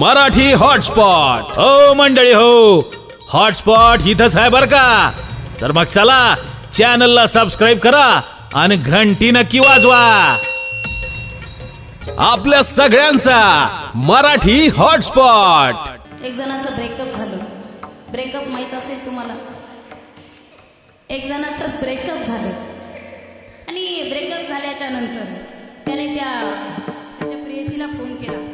Marathi hotspot. हो मंडळी हो. हॉटस्पॉट इथंच आहे बर का? तर मग चला चॅनलला सबस्क्राईब करा आणि घंटी नक्की वाजवा. आपल्या सगळ्यांचा मराठी हॉटस्पॉट. एक जणाचं ब्रेकअप झालं. ब्रेकअप माहीत असेल तुम्हाला? एक जणाचं ब्रेकअप झालं. आणि ब्रेकअप झाल्याच्यानंतर त्याने त्या त्याच्या प्रेयसीला फोन केला.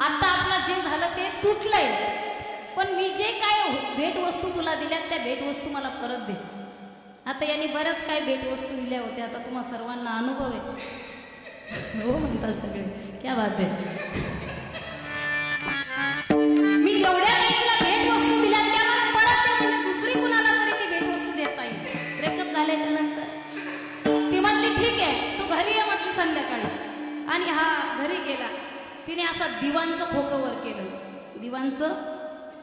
आता आपलं जे झालं ते तुटलंय. पण मी जे काय भेटवस्तू तुला दिल्यात त्या भेटवस्तू मला परत दे. आता यांनी बऱ्याच काय भेटवस्तू दिल्या होत्या आता तुम्हा सर्वांना अनुभव आहे. हो म्हणतात सगळे. क्या बात आहे. असं दिवांचं खोकं वर केलं. दिवांचं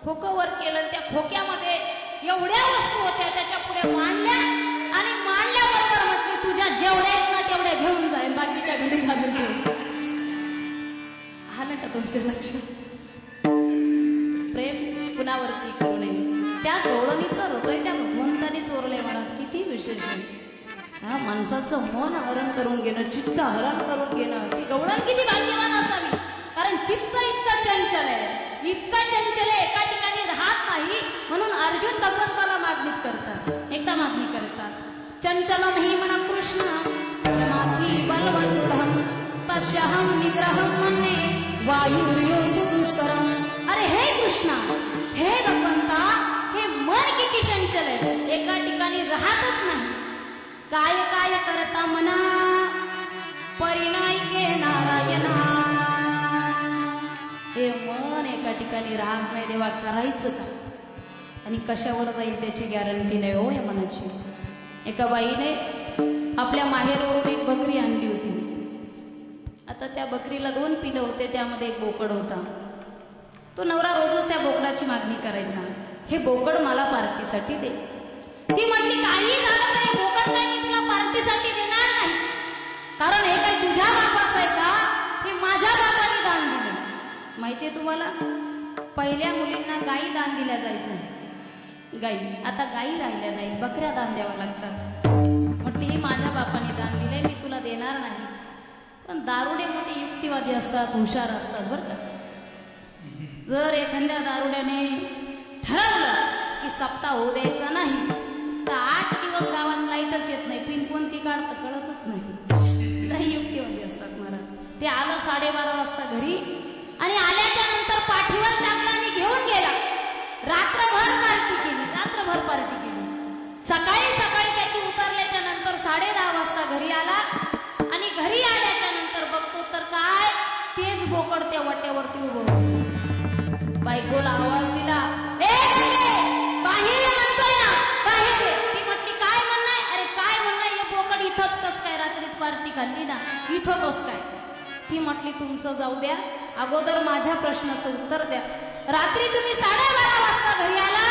खोकं वर केलं त्या खोक्यामध्ये एवढ्या वस्तू होत्या त्याच्या पुढे मांडल्या आणि मांडल्याबरोबर म्हटली तुझ्या जेवढ्या आहेत ना तेवढ्या घेऊन जाय बाकीच्या घरी घालून आलं का तुमच्या लक्षात? प्रेम कुणावरती करू नये? त्या डोळणीचं हृदय त्या भगवंताने चोरले महाराज किती विशेष आहे. हा माणसाचं मन हरण करून घेणं चित्त हरण करून घेणं ती गवळण किती भाग्यवान असावी. कारण चित्त इतकं चंचल आहे. इतकं चंचल आहे एका ठिकाणी राहत नाही म्हणून अर्जुन भगवंताला मागणीच करतात. एकदा मागणी करतात. चंचलम हि म्हणा कृष्ण माथी बलवंतुढम तस्याहम निग्रहम मन्ये वायुर्यो सुदुष्करम. अरे हे कृष्णा हे भगवंता हे मन किती चंचल आहे. एका ठिकाणी राहतच नाही. काय काय करता मना? परिणायके नारायणा. हे मन एका ठिकाणी राहत नाही देवा करायचं का? आणि कशावर जाईल त्याची गॅरंटी नाही हो या मनाची. एका बाईने आपल्या माहेरवरून एक बकरी आणली होती. आता त्या बकरीला दोन पिलं होते त्यामध्ये एक बोकड होता. तो नवरा रोजच त्या बोकडाची मागणी करायचा. हे बोकड मला पार्टीसाठी दे. ती म्हटली काही कारण नाही बोकड काय मी तुला पार्टीसाठी देणार नाही. कारण हे काय तुझ्या बापाचं आहे का? हे माझ्या बापाने दान दिलं. माहिती आहे तुम्हाला? पहिल्या मुलींना गाई दान दिल्या जायच्या. गाई. आता गाई राहिल्या नाहीत. बकऱ्या दान द्याव्या लागतात. म्हटली हे माझ्या बापाने दान दिले मी तुला देणार नाही. पण दारुडे मोठे युक्तिवादी असतात हुशार असतात बरं का? जर एखाद्या दारुड्याने ठरवलं की सप्ताह होऊ द्यायचा नाही तर आठ दिवस गावात लाईटच येत नाही. पिन कोणती काढतं कळतच नाही. लई युक्तिवादी असतात मला ते आलं साडेबारा वाजता घरी आणि आल्याच्यानंतर पाठीवर टाकला आणि घेऊन गेला. रात्रभर पार्टी केली रात्रभर पार्टी केली. सकाळी सकाळी त्याची उतरल्याच्या नंतर साडे दहा वाजता घरी आला आणि घरी आल्याच्यानंतर बघतो तर काय? तेच बोकड त्या वाट्यावरती उभं बायकोला आवाज दिला "ए बाहेर म्हणतोय ना बाहेर ती म्हटली काय म्हणणार अरे काय म्हणणार हे बोकड इथंच कस काय रात्रीच पार्टी खाल्ली ना? इथं कस काय? ती म्हटली तुमचं जाऊ द्या. अगोदर माझ्या प्रश्नाचं उत्तर द्या. रात्री तुम्ही साडेबारा वाजता घरी आला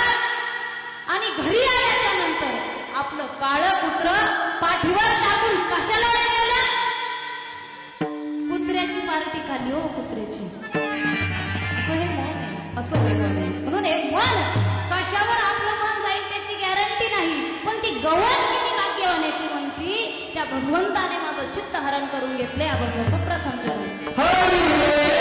आणि घरी आल्याच्यानंतर आपलं काळ कुत्र पाठीवर टाकून कशाला गेलं कुत्र्याची पार्टी खाली हो कुत्र्याची. असं हे मन असं हे मन आहे. म्हणून हे मन कशावर आपलं मन जाईल त्याची गॅरंटी नाही. पण ती गवत किती भाग्यवान आहे ती म्हणती त्या भगवंताने माझं चित्त हरण करून घेतले अभंगाचं प्रथम जन्म.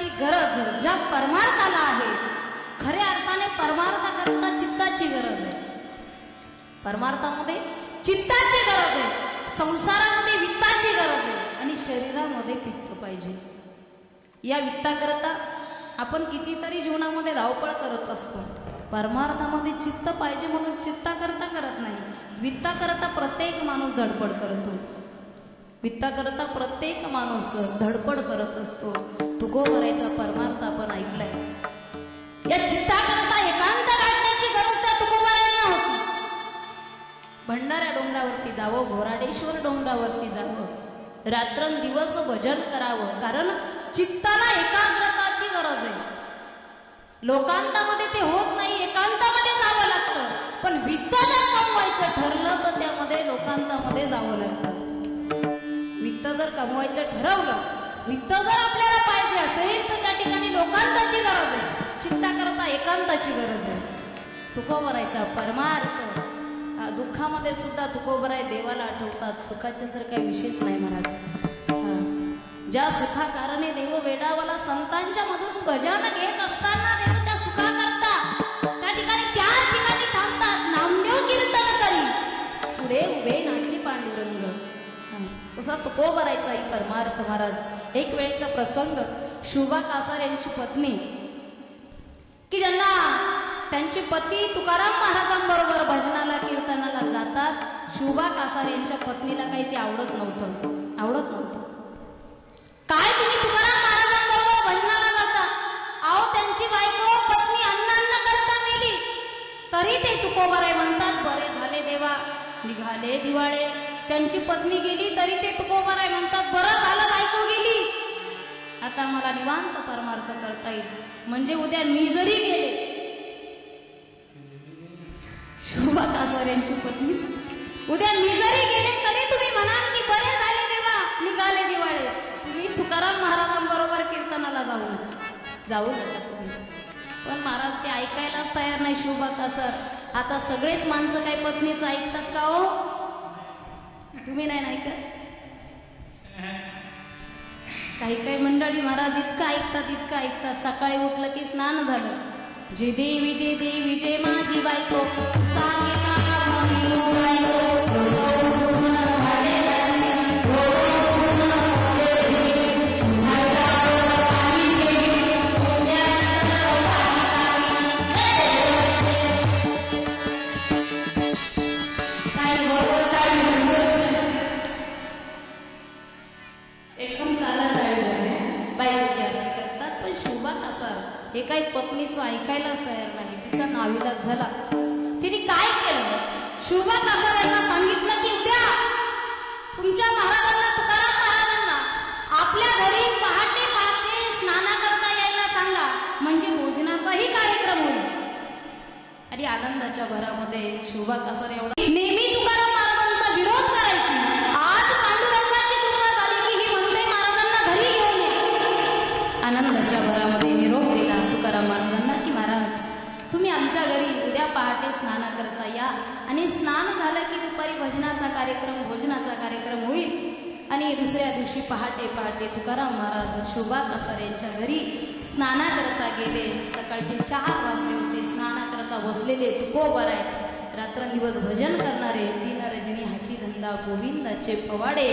चित्ताची गरज ज्या परमार्थाला आहे खऱ्या अर्थाने परमार्थाकरता चित्ताची गरज आहे. परमार्थामध्ये चित्ताची गरज आहे संसारामध्ये वित्ताची गरज आहे आणि शरीरामध्ये पित्त पाहिजे. या वित्ताकरता आपण कितीतरी जीवनामध्ये धावपळ करत असतो. परमार्थामध्ये चित्त पाहिजे म्हणून चित्ताकरता करत नाही. वित्ताकरता प्रत्येक माणूस धडपड करतो वित्ताकरता प्रत्येक माणूस धडपड करत असतो. तुकोबरायचा परमार्थ आपण ऐकलाय. या चित्ताकरता एकांत गाठण्याची गरज त्या तुकोबरायांना होती. भंडाऱ्या डोंगरावरती जावं घोराडेश्वर डोंगरावरती जावं. रात्रंदिवस भजन करावं. कारण चित्ताला एकाग्रताची गरज आहे. लोकांतामध्ये ते होत नाही एकांतामध्ये जावं लागतं. पण वित्त जर कमवायचं ठरलं तर त्यामध्ये लोकांतामध्ये जावं लागतं. वित्त जर कमवायचं ठरवलं वित्त जर आपल्याला पाहिजे असेल तर त्या ठिकाणी लोकांताची गरज आहे. चिंता करता एकांताची गरज आहे. तुकोबरायचा परमार्थ. दुःखामध्ये सुद्धा तुकोबराय देवाला आठवतात. सुखाचे तर काही विशेष नाही महाराज. ज्या सुखाकारणे देव वेडावाला संतांच्या मधून गजान घेत असताना देव त्या सुखाकरता त्या ठिकाणी त्याच ठिकाणी थांबतात. नामदेव कीर्तन करी पुढे उभे नाचे पांडुरंग. तसा तुको भरायचा ही परमार्थ महाराज. एक वेळेचा प्रसंग. शुभा कासार यांची पत्नी. की ज्यांना त्यांचे पती तुकाराम महाराजांबरोबर भजनाला कीर्तनाला जातात शुभा कासार यांच्या पत्नीला काही ते आवडत नव्हतं. आवडत नव्हतं. काय तुम्ही तुकाराम महाराजांबरोबर भजनाला जाता? अहो त्यांची बायको पत्नी अन्न करता मेली. तरी ते तुकोबराय म्हणतात बरे झाले देवा. निघाले दिवाळे. त्यांची पत्नी गेली तरी ते तुकोबराय म्हणतात बरं झालं बायको गेली. आता मला निवांत परमार्थ करता येईल. म्हणजे उद्या मी जरी गेले शोभा कासार यांची पत्नी उद्या मी जरी गेले तरी तुम्ही म्हणाल की बरे झाले देवा निघाले दिवाळे. तुम्ही तुकाराम महाराजांबरोबर कीर्तनाला जाऊ नका. जाऊ नका तुम्ही. पण महाराज ते ऐकायलाच तयार नाही शोभा कासर. आता सगळेच माणसं काही पत्नीचं ऐकतात का हो? तुम्ही नाही ना ऐकत? काही काही मंडळी महाराज इतकं ऐकतात इतकं ऐकतात. सकाळी उठलं की स्नान झालं. जे देवी जे देवी जे माझी बायको सांगे हे काही पत्नीचं ऐकायलाच तयार नाही. तिचा नाविलाज झाला. तिने काय केलं? शोभा कसा यांना सांगितलं हो, बसलेले तुको रात्रंदिवस भजन करणारे तीन रजनी हाची धंदा गोविंदाचे पवाडे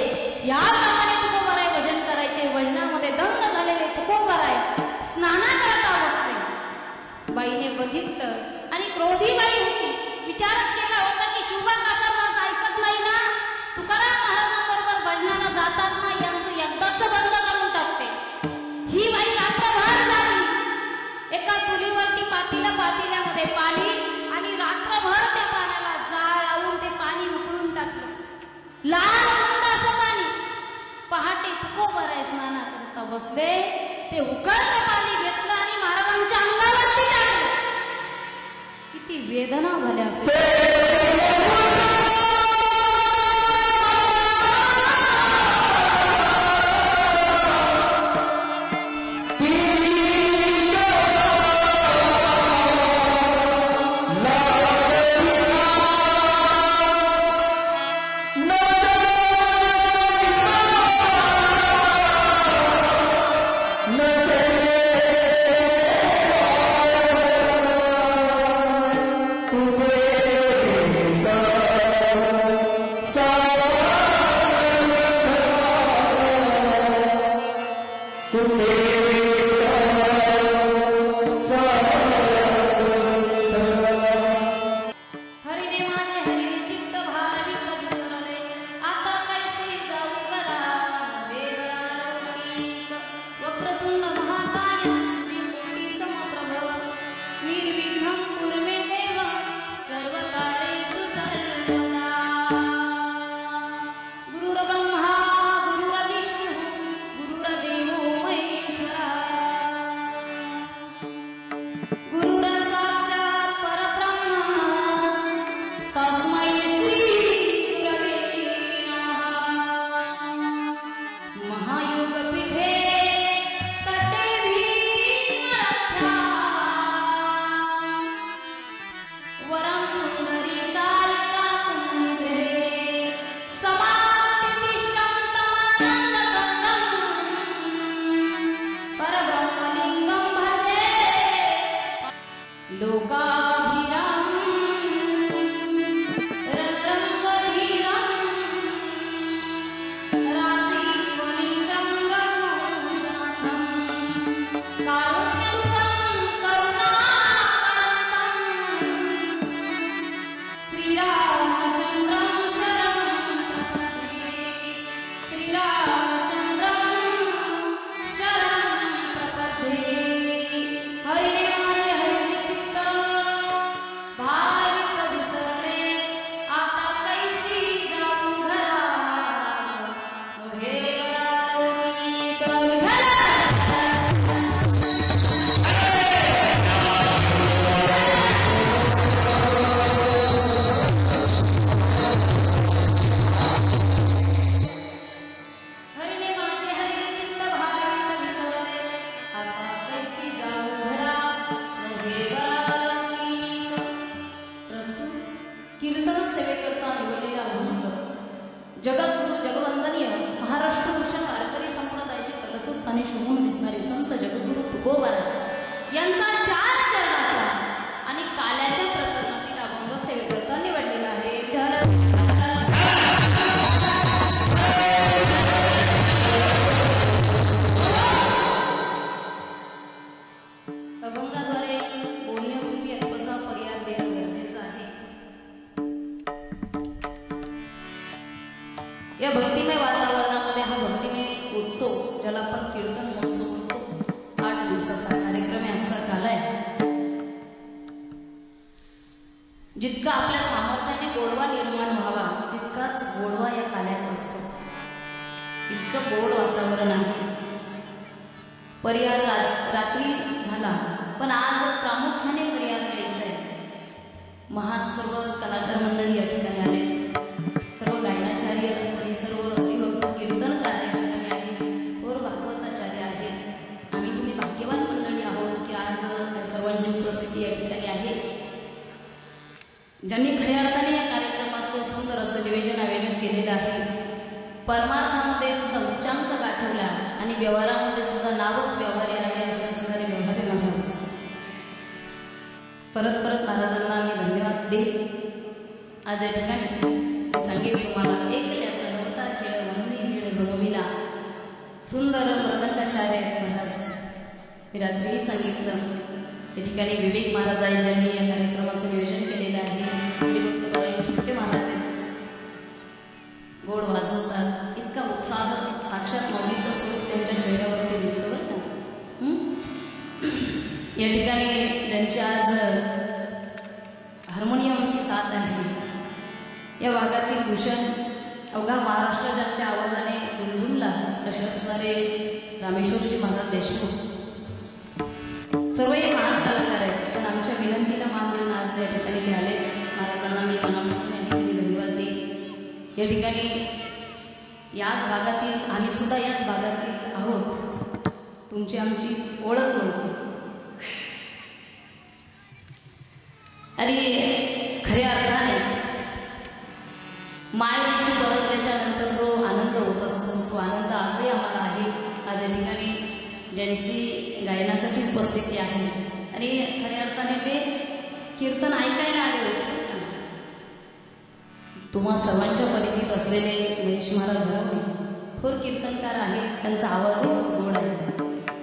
नावाने तुकोबर आहे भजन करायचे भजनामध्ये दंग झालेले तुकोबर बराय स्नाना करता बसले बाईने बघितलं आणि क्रोधी बाई होती. विचारच केला होता की शुभा कासार माझं ऐकत नाही ना? तुकाराम महाराजांबरोबर भजनाला जातात ना यांचं एकदाच बंद करून टाकते. ही बाई रात्रभर झाली एका चुलीवरती पातीला पातील्यामध्ये पाणी आणि त्या पाण्याला जाळ लावून ते पाणी उकळून टाकलं. लाल मंद पाणी. पहाटे तुको बराय स्नाना करता बसले. ते उकळतं पाणी घेतलं आणि महाराजांच्या अंगावरती टाकलं. किती वेदना झाल्या असेल. Amen. संत जगद्गुरु तुकोबारा यांचा जितका आपल्या सामर्थ्याने गोडवा निर्माण व्हावा तितकाच गोडवा या काल्याचा असतो. इतकं गोड वातावरण आहे. परिहार रा- रात्री झाला पण आज प्रामुख्याने परिहार द्यायचा आहे. महान सर्व कलाकार मंडळी या ठिकाणी आले. ज्यांनी खऱ्या अर्थाने या कार्यक्रमाचं सुंदर असं नियोजन आयोजन केलेलं आहे परमार्थामध्ये सुद्धा उच्चांक गाठवला आणि व्यवहारामध्ये सुद्धा नावच व्यवहारी आहे असं असणारे व्यवहारी महाराज. परत परत महाराजांना मी धन्यवाद देईन. आज या ठिकाणी मी सांगितले तुम्हाला एकल्याचा नव्हता खेळ म्हणून मेळ जमविला. सुंदर मृदंगाचार्य आहेत महाराज. मी रात्रीही सांगितलं या ठिकाणी विवेक महाराज आहेत ज्यांनी या कार्यक्रमाचं नियोजन केलेलं आहे हरिभक्त छोटे महाराज आहेत गोड वाजवतात. इतका उत्साह साक्षात मौलीचं स्वरूप त्यांच्या चेहऱ्यावरती दिसतं बरं का? या ठिकाणी ज्यांची आज हार्मोनियमची साथ आहे. या भागातील भूषण अवघा महाराष्ट्र ज्यांच्या आवाजाने गुंजुमला असे असणारे रामेश्वरजी महाराज देशमुख. सर्वांना मी मनापासून या ठिकाणी धन्यवाद देईन या ठिकाणी याच भागातील आम्ही सुद्धा याच भागातील आहोत. तुमची आमची ओळख नव्हती अरे खऱ्या अर्थाने मायदेशी परतल्याच्या नंतर जो आनंद होत असतो. तो आनंद आजही आम्हाला आहे. आज या ठिकाणी ज्यांची गायनासाठी उपस्थिती आहे. आणि खऱ्या अर्थाने ते कीर्तन ऐकायला आले होते. तुम्हा सर्वांच्या परिचित असलेले महेश महाराज घरवणे थोर कीर्तनकार आहेत त्यांचा आवड गोड आहे.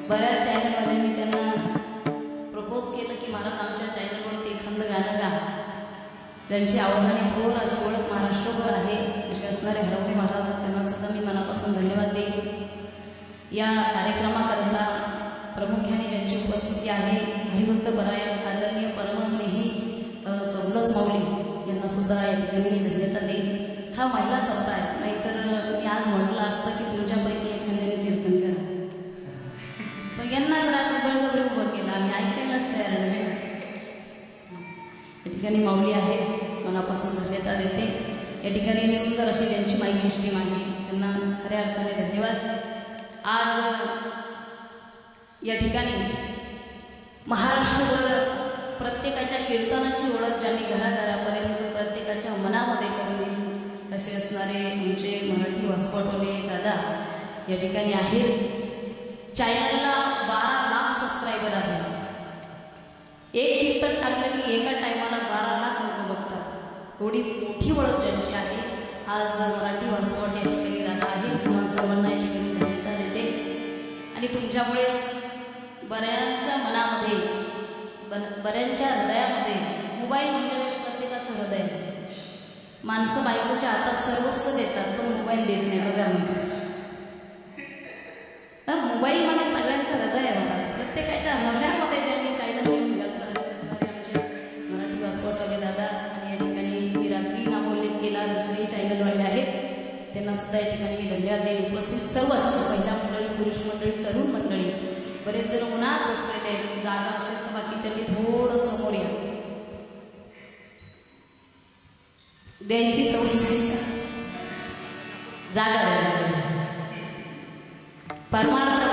बऱ्याच चॅनलवाल्यांनी त्यांना प्रपोज केलं की महाराज आमच्या चॅनलवरती एखादं गाणं गा. त्यांची आवाजाने थोर अशी ओळख महाराष्ट्रभर आहे. असे असणारे हरवणे महाराज त्यांना सुद्धा मी मनापासून धन्यवाद देईन. या कार्यक्रमाकरता प्रामुख्याने ज्यांची उपस्थिती आहे हरिभक्त परायण आदरणीय परमस्नेही अ, माऊली यांना सुद्धा या ठिकाणी मी धन्यता देईन. हा महिला सप्ताह आहे. नाहीतर मी आज म्हटलं असतं की तुमच्यापैकी एखाद्याने कीर्तन करा पण यांना जरा बळजबरी उभं केलं. आम्ही ऐकायलाच तयार नाही या ठिकाणी माऊली आहे. मनापासून धन्यता देते. या ठिकाणी सुंदर अशी त्यांची माईची स्टीम आहे. त्यांना खऱ्या अर्थाने धन्यवाद. आज या ठिकाणी महाराष्ट्रभर प्रत्येकाच्या कीर्तनाची ओळख ज्यांनी घराघरापर्यंत प्रत्येकाच्या मनामध्ये करून दिली असे असणारे तुमचे मराठी वासपटोले दादा या ठिकाणी आहेत. चॅनलला बारा लाख सबस्क्रायबर आहे एक कीर्तन टाकलं की एका टायमाला बारा लाख लोक बघतात. एवढी मोठी ओळख ज्यांची आहे. आज मराठी वासवट या ठिकाणी दादा आहे तुम्हाला सर्वांना या ठिकाणी देते. आणि तुमच्यामुळेच बऱ्याचशा बर- बऱ्यांच्या हृदयामध्ये मोबाईल म्हणजे प्रत्येकाचं हृदय. माणसं बायकोच्या हातात सर्वस्व देतात पण मोबाईल देत नाही बघा मोबाईल म्हणजे सगळ्यांचं हृदय आहे मला प्रत्येकाच्या हृदयामध्ये त्यांनी चायना लिहून घातलं असणारे आमचे मराठी वासवटवाले दादा आणि या ठिकाणी मी रात्री नामोल्लेख केला दुसरे चॅनलवाले आहेत. त्यांना सुद्धा या ठिकाणी मी धन्यवाद देईन. उपस्थित सर्वच महिला मंडळी पुरुष मंडळी तरुण मंडळी. बरेच जण उन्हात बसलेले जागा असेल तर बाकीच्यांनी थोडं समोर या द्यायची सवय जागा परमानंद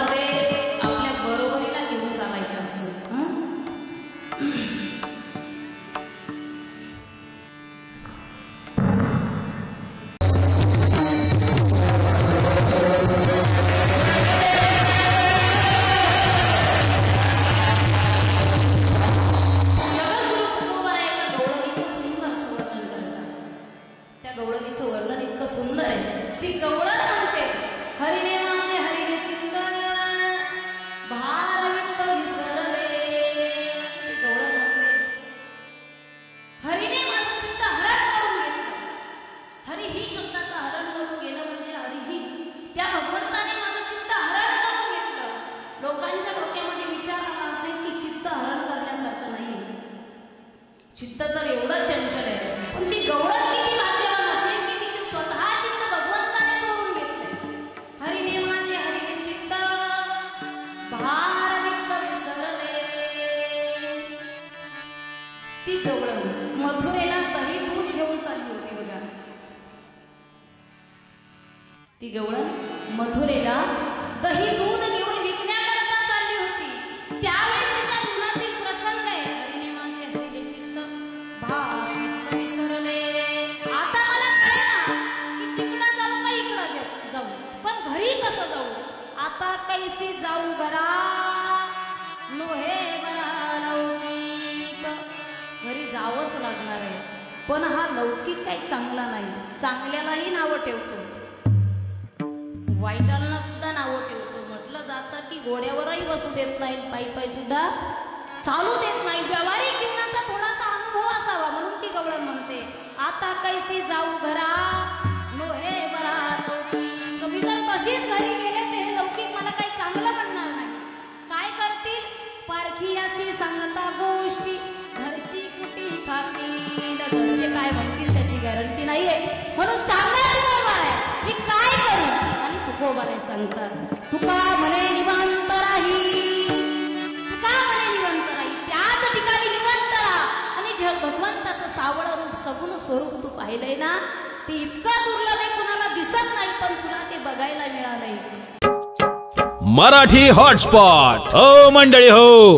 कैसी जाऊ घरा? लोहे बरा लौकिक. घरी जावंच लागणार आहे. पण हा लौकिक काही चांगला नाही. चांगल्यालाही नावं ठेवतो. वाईटांना सुद्धा नावं ठेवतो. म्हटलं जातं की घोड्यावरही बसू देत नाही. पायी पायी सुद्धा चालू देत नाही. व्यावहारिक जीवनाचा थोडासा अनुभव असावा म्हणून ती गवळण म्हणते. आता कैसी जाऊ घरा? पारखी सांगता गोष्टी घरची कुटी खातील घरचे काय म्हणतील त्याची गॅरंटी नाहीये. म्हणून सांगणार बरोबर आहे. मी काय करू? आणि तुकोबाने सांगतात तुका म्हणे निवांत राही? तुका म्हणे निवंत राही? त्याच ठिकाणी निवंत राहा. आणि जे भगवंताचं सावळ रूप सगुण स्वरूप तू पाहिलंय ना ते इतकं दुर्लभ आहे कुणाला दिसत नाही पण तुला ते बघायला मिळालंय. मराठी हॉटस्पॉट. हो मंडळी हो.